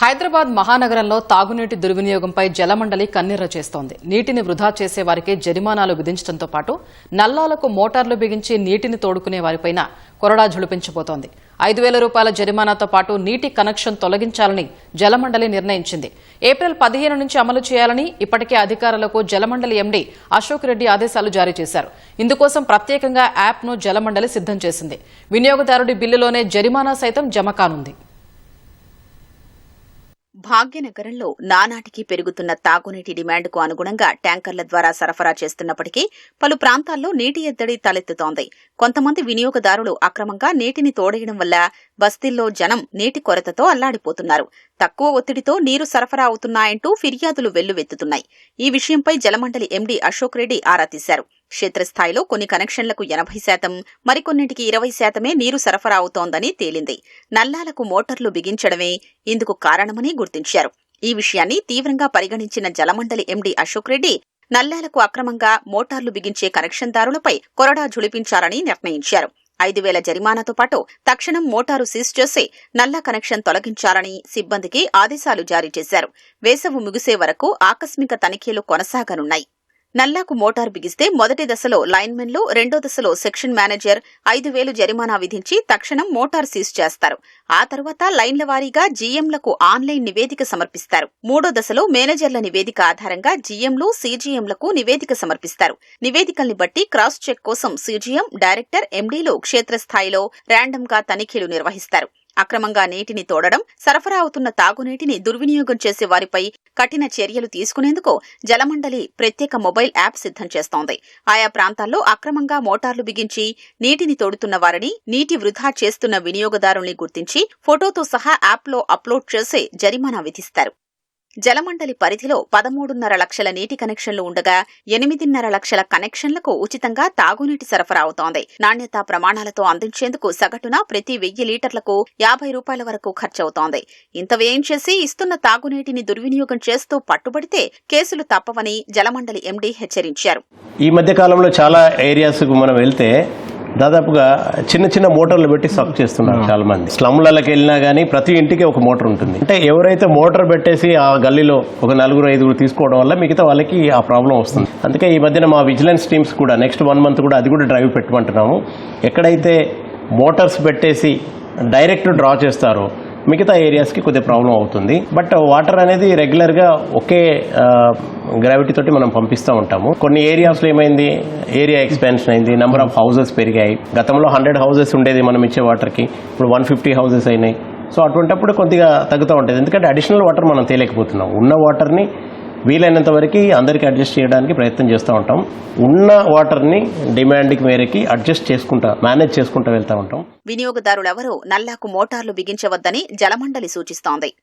హైదరాబాద్ మహానగరంలో తాగునీటి దుర్వినియోగంపై జలమండలి కన్నీర చేస్తోంది. నీటిని వృధా చేసే వారికి జరిమానాలు విధించడంతో పాటు నల్లాలకు మోటార్లు బిగించి నీటిని తోడుకునే వారిపైన కొరడా ఝుళిపించబోతోంది ఐదు వేల రూపాయల జరిమానాతో పాటు నీటి కనెక్షన్ తొలగించాలని జలమండలి నిర్ణయించింది. ఏప్రిల్ పదిహేను నుంచి అమలు చేయాలని ఇప్పటికే అధికారులకు జలమండలి ఎండీ అశోక్ రెడ్డి ఆదేశాలు జారీ చేశారు. ఇందుకోసం ప్రత్యేకంగా యాప్ను జలమండలి సిద్ధం చేసింది. వినియోగదారుడి బిల్లులోనే జరిమానా సైతం జమ కానుంది. భాగ్యనగరంలో నానాటికి పెరుగుతున్న తాగునీటి డిమాండ్కు అనుగుణంగా ట్యాంకర్ల ద్వారా సరఫరా చేస్తున్నప్పటికీ పలు ప్రాంతాల్లో నీటి ఎద్దడి తలెత్తుతోంది. కొంతమంది వినియోగదారులు అక్రమంగా నీటిని తోడేయడం వల్ల బస్తీల్లో జనం నీటి కొరతతో అల్లాడిపోతున్నారు. తక్కువ ఒత్తిడితో నీరు సరఫరా అవుతున్నాయంటూ ఫిర్యాదులు వెల్లువెత్తుతున్నాయి. ఈ విషయంపై జలమండలి ఎండీ అశోక్ రెడ్డి ఆరా తీశారు. క్షేత్రస్థాయిలో కొన్ని కనెక్షన్లకు ఎనభై శాతం మరికొన్నింటికి ఇరవై శాతమే నీరు సరఫరా అవుతోందని తేలింది. నల్లాలకు మోటార్లు బిగించడమే ఇందుకు కారణమని గుర్తించారు. ఈ విషయాన్ని తీవ్రంగా పరిగణించిన జలమండలి ఎండీ అశోక్ రెడ్డి నల్లాలకు అక్రమంగా మోటార్లు బిగించే కనెక్షన్దారులపై కొరడా జుళిపించాలని నిర్ణయించారు. ఐదు వేల జరిమానాతో పాటు తక్షణం మోటారు సీజ్ చేసి నల్లా కనెక్షన్ తొలగించాలని సిబ్బందికి ఆదేశాలు జారీ చేశారు. వేసవి ముగిసే వరకు ఆకస్మిక తనిఖీలు కొనసాగనున్నాయి. నల్లాకు మోటార్ బిగిస్తే మొదటి దశలో లైన్మెన్లు రెండో దశలో సెక్షన్ మేనేజర్ ఐదు వేలు జరిమానా విధించి తక్షణం మోటార్ సీజ్ చేస్తారు. ఆ తర్వాత లైన్ల వారీగా జీఎంలకు ఆన్లైన్ నివేదిక సమర్పిస్తారు. మూడో దశలో మేనేజర్ల నివేదిక ఆధారంగా జీఎంలు సీజీఎంలకు నివేదిక సమర్పిస్తారు. నివేదికల్ని బట్టి క్రాస్ చెక్ కోసం సీజీఎం డైరెక్టర్ ఎండీలు క్షేత్రస్థాయిలో ర్యాండమ్గా తనిఖీలు నిర్వహిస్తారు. అక్రమంగా నీటిని తోడడం సరఫరా అవుతున్న తాగునీటిని దుర్వినియోగం చేసే వారిపై కఠిన చర్యలు తీసుకునేందుకు జలమండలి ప్రత్యేక మొబైల్ యాప్ సిద్ధం చేస్తోంది. ఆయా ప్రాంతాల్లో అక్రమంగా మోటార్లు బిగించి నీటిని తోడుతున్న వారిని నీటి వృధా చేస్తున్న వినియోగదారుల్ని గుర్తించి ఫోటోతో సహా యాప్లో అప్లోడ్ చేసి జరిమానా విధిస్తారు. జలమండలి పరిధిలో పదమూడున్నర లక్షల నీటి కనెక్షన్లు ఉండగా ఎనిమిదిన్నర లక్షల కనెక్షన్లకు ఉచితంగా తాగునీటి సరఫరా అవుతోంది. నాణ్యతా ప్రమాణాలతో అందించేందుకు సగటున ప్రతి వెయ్యి లీటర్లకు యాభై రూపాయల వరకు ఖర్చవుతోంది. ఇంత వ్యయం చేసి ఇస్తున్న తాగునీటిని దుర్వినియోగం చేస్తూ పట్టుబడితే కేసులు తప్పవని జలమండలి ఎండీ హెచ్చరించారు. ఈ మధ్య కాలంలో చాలా ఏరియాస్ మనం వెళ్తే దాదాపుగా చిన్న చిన్న మోటార్లు పెట్టి సక్ చేస్తున్నారు చాలా మంది స్లమ్లకి వెళ్ళినా కానీ ప్రతి ఇంటికి ఒక మోటార్ ఉంటుంది. అంటే ఎవరైతే మోటార్ పెట్టేసి ఆ గల్లీలో ఒక నలుగురు ఐదుగురు తీసుకోవడం వల్ల మిగతా వాళ్ళకి ఆ ప్రాబ్లం వస్తుంది. అందుకే ఈ మధ్యన మా విజిలెన్స్ టీమ్స్ కూడా నెక్స్ట్ వన్ మంత్ కూడా అది కూడా డ్రైవ్ పెట్టమంటున్నాము. ఎక్కడైతే మోటార్స్ పెట్టేసి డైరెక్ట్ డ్రా చేస్తారో మిగతా ఏరియాస్కి కొద్దిగా ప్రాబ్లం అవుతుంది. బట్ వాటర్ అనేది రెగ్యులర్గా ఒకే గ్రావిటీ తోటి మనం పంపిస్తూ ఉంటాము. కొన్ని ఏరియాస్లో ఏమైంది? ఏరియా ఎక్స్పాన్షన్ అయింది. నెంబర్ ఆఫ్ హౌసెస్ పెరిగాయి. గతంలో హండ్రెడ్ హౌసెస్ ఉండేది మనం ఇచ్చే వాటర్కి ఇప్పుడు వన్ ఫిఫ్టీ హౌసెస్ అయినాయి. సో అటువంటిప్పుడు కొద్దిగా తగ్గుతూ ఉంటుంది. ఎందుకంటే అడిషనల్ వాటర్ మనం తేలేకపోతున్నాం. ఉన్న వాటర్ని వీలైనంత వరకు అందరికీ అడ్జస్ట్ చేయడానికి ప్రయత్నం చేస్తూ ఉంటాం. ఉన్న వాటర్ని డిమాండ్కి మేరకి అడ్జస్ట్ చేసుకుంటా మేనేజ్ చేసుకుంటూ వెళ్తూ ఉంటాం. వినియోగదారులెవరూ నల్లాకు మోటార్లు బిగించవద్దని జలమండలి సూచిస్తోంది.